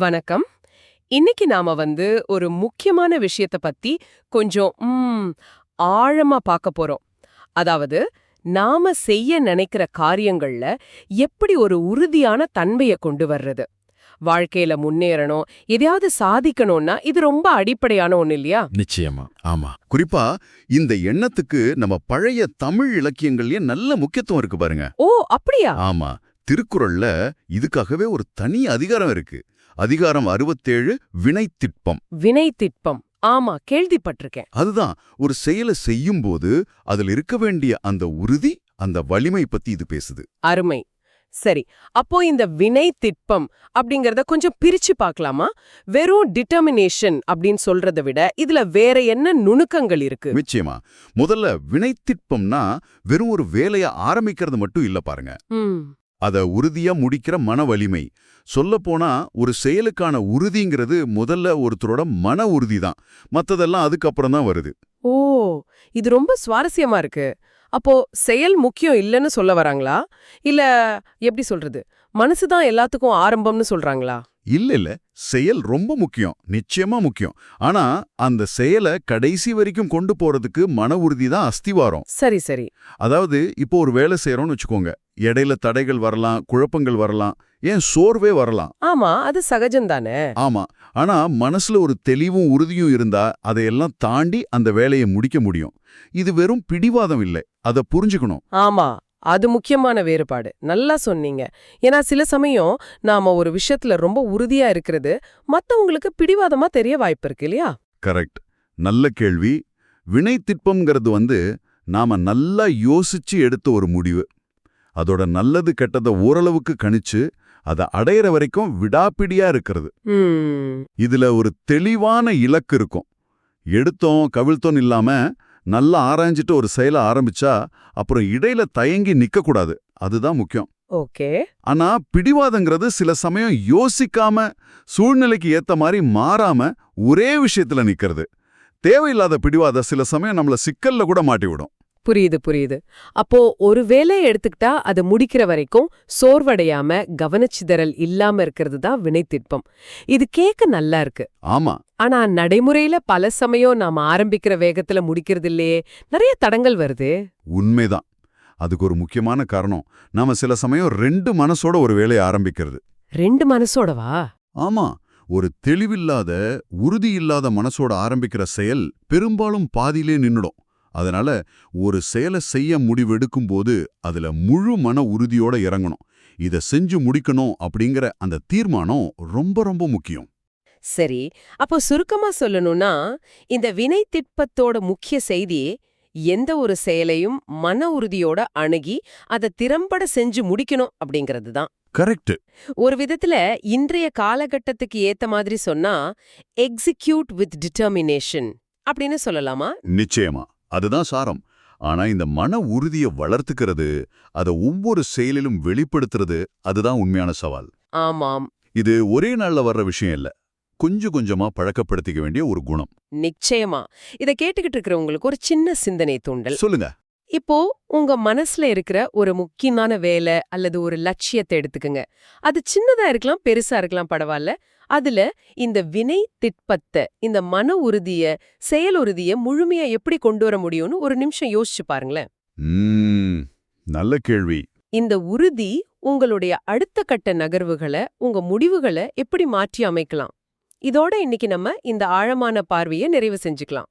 வணக்கம். இன்னைக்கு நாம வந்து ஒரு முக்கியமான விஷயத்த பத்தி கொஞ்சம் ஆழமா பார்க்க போறோம். அதாவது நாம செய்ய நினைக்கிற காரியங்கள்ல எப்படி ஒரு உறுதியான தன்மைய கொண்டு வர்றது? வாழ்க்கையில முன்னேறணும் எதையாவது சாதிக்கணும்னா இது ரொம்ப அடிப்படையான ஒண்ணு இல்லையா? நிச்சயமா ஆமா. குறிப்பா இந்த எண்ணத்துக்கு நம்ம பழைய தமிழ் இலக்கியங்கள்லயே நல்ல முக்கியத்துவம் இருக்கு பாருங்க. ஓ அப்படியா? ஆமா திருக்குறள்ல இதுக்காகவே ஒரு தனி அதிகாரம் இருக்கு. அதிகாரம் அறுபத்தேழு வினைத்திட்பம் வினை திட்பம் ஆமா கேள்விப்பட்டிருக்கேன். அதுதான் ஒரு செயலை செய்யும்போது அதுல இருக்க வேண்டிய அந்த உறுதி அந்த வலிமை பத்தி இது பேசுது. அருமை. சரி அப்போ இந்த வினை திட்பம் அப்படிங்கறத கொஞ்சம் பிரிச்சு பார்க்கலாமா? வெறும் டிட்டர்மினேஷன் அப்படின்னு சொல்றதை விட இதுல வேற என்ன நுணுக்கங்கள் இருக்கு? நிச்சயமா. முதல்ல வினைத்திட்பம்னா வெறும் ஒரு வேலைய ஆரம்பிக்கிறது மட்டும் இல்ல பாருங்க. அத உறுதியா முடிக்கிற மன வலிமை. சொல்லப்போனா ஒரு செயலுக்கான உறுதிங்கிறது முதல்ல ஒருத்தரோட மன உறுதி தான் மத்ததெல்லாம் அதுக்கப்புறம் தான் வருது. ஓ இது ரொம்ப சுவாரஸ்யமா இருக்கு. அப்போ செயல் முக்கியம் இல்லைன்னு சொல்ல வராங்களா? இல்ல எப்படி சொல்றது? மனசுதான் எல்லாத்துக்கும் ஆரம்பம்னு சொல்றாங்களா? இல்ல இல்ல. செயல் ரொம்ப முக்கியம். நிச்சயமா முக்கியம். ஆனா அந்த செயலை கடைசி வரைக்கும் கொண்டு போறதுக்கு மன உறுதி தான் அஸ்திவாரம். சரி சரி. அதாவது இப்போ ஒரு வேலை செய்யறோம்னு வச்சுக்கோங்க. இடையில தடைகள் வரலாம் குழப்பங்கள் வரலாம் ஏன் சோர்வே வரலாம்? ஆமா அது சகஜம்தானே? ஆமா ஆனா மனசுல ஒரு தெளிவும் உறுதியும் இருந்தா அதையெல்லாம் தாண்டி அந்த வேலையை முடிக்க முடியும். இது வெறும் பிடிவாதம் இல்லை அதை புரிஞ்சுக்கணும். ஆமா அது முக்கியமான வேறுபாடு. நல்லா சொன்னீங்க. ஏன்னா சில சமயம் நாம ஒரு விஷயத்துல ரொம்ப உறுதியா இருக்கிறது மத்தவங்களுக்கு பிடிவாதமா தெரிய வாய்ப்பு இருக்கு இல்லையா? கரெக்ட். நல்ல கேள்வி. வினை திட்பம்ங்கிறது வந்து நாம நல்லா யோசிச்சு எடுத்த ஒரு முடிவு. அதோட நல்லது கெட்டதை ஓரளவுக்கு கணிச்சு அதை அடையிற வரைக்கும் விடாப்பிடியா இருக்கிறது. இதுல ஒரு தெளிவான இலக்கு இருக்கும். எடுத்தோம் கவிழ்த்தோம் இல்லாம நல்லா ஆராய்ஞ்சிட்டு ஒரு செயலை ஆரம்பிச்சா அப்புறம் இடையில தயங்கி நிக்கக்கூடாது. அதுதான் முக்கியம். ஓகே. ஆனா பிடிவாதங்கிறது சில சமயம் யோசிக்காம சூழ்நிலைக்கு ஏத்த மாதிரி மாறாம ஒரே விஷயத்துல நிக்கிறது. தேவையில்லாத பிடிவாத சில சமயம் நம்மள சிக்கல்ல கூட மாட்டி விடும் புரியுது புரியுது. அப்போ ஒரு வேலையை எடுத்துக்கிட்டா அதை முடிக்கிற வரைக்கும் சோர்வடையாம கவனச்சிதறல் இல்லாம இருக்கிறது தான் வினைத்திட்பம் இது கேட்க நல்லா இருக்கு. ஆமா. ஆனா நடைமுறையில பல சமயம் நாம ஆரம்பிக்கிற வேகத்துல முடிக்கிறது இல்லையே நிறைய தடங்கள் வருது. உண்மைதான். அதுக்கு ஒரு முக்கியமான காரணம் நாம சில சமயம் ரெண்டு மனசோட ஒரு வேலையை ஆரம்பிக்கிறது. ரெண்டு மனசோடவா? ஆமா. ஒரு தெளிவில்லாத உறுதி இல்லாத மனசோட ஆரம்பிக்கிற செயல் பெரும்பாலும் பாதியிலே நின்னுடும். அதனால ஒரு செயலை செய்ய முடிவெடுக்கும் போது அதுல முழு மன உறுதியோட இறங்கணும். இத செஞ்சு முடிக்கணும் அப்படிங்கிற அந்த தீர்மானம் ரொம்ப ரொம்ப முக்கியம். சரி அப்போ சுருக்கமா சொல்லணும்னா இந்த வினை திட்பத்தோட முக்கிய செய்தி எந்த ஒரு செயலையும் மன உறுதியோட அணுகி அதை திறம்பட செஞ்சு முடிக்கணும் அப்படிங்கிறது தான். கரெக்ட் ஒரு விதத்துல இன்றைய காலகட்டத்துக்கு ஏத்த மாதிரி சொன்னா எக்ஸிக்யூட் வித் டிட்டர்மினேஷன் அப்படின்னு சொல்லலாமா? நிச்சயமா. அதுதான் சாரம். ஆனா இந்த மன உறுதியை வளர்த்துக்கிறது அதை ஒவ்வொரு செயலிலும் வெளிப்படுத்துறது அதுதான் உண்மையான சவால். ஆமாம். இது ஒரே நாள்ல வர்ற விஷயம் இல்ல. கொஞ்சம் கொஞ்சமா பழக்கப்படுத்திக்க வேண்டிய ஒரு குணம். நிச்சயமா. இத கேட்டுக்கிட்டு இருக்கிறவங்களுக்கு ஒரு சின்ன சிந்தனை தூண்டல். சொல்லுங்க. இப்போ உங்க மனசுல இருக்கிற ஒரு முக்கியமான வேலை அல்லது ஒரு லட்சியத்தை எடுத்துக்கங்க. அது சின்னதா இருக்கலாம் பெருசா இருக்கலாம் பரவாயில்ல. அதுல இந்த வினை திட்பத்தை இந்த மன உறுதிய செயல் உறுதிய முழுமையா எப்படி கொண்டு வர முடியும்னு ஒரு நிமிஷம் யோசிச்சு பாருங்களேன். நல்ல கேள்வி. இந்த உறுதி உங்களுடைய அடுத்த கட்ட நகர்வுகளை உங்க முடிவுகளை எப்படி மாற்றி அமைக்கலாம்? இதோட இன்னைக்கு நம்ம இந்த ஆழமான பார்வையை நிறைவு செஞ்சுக்கலாம்.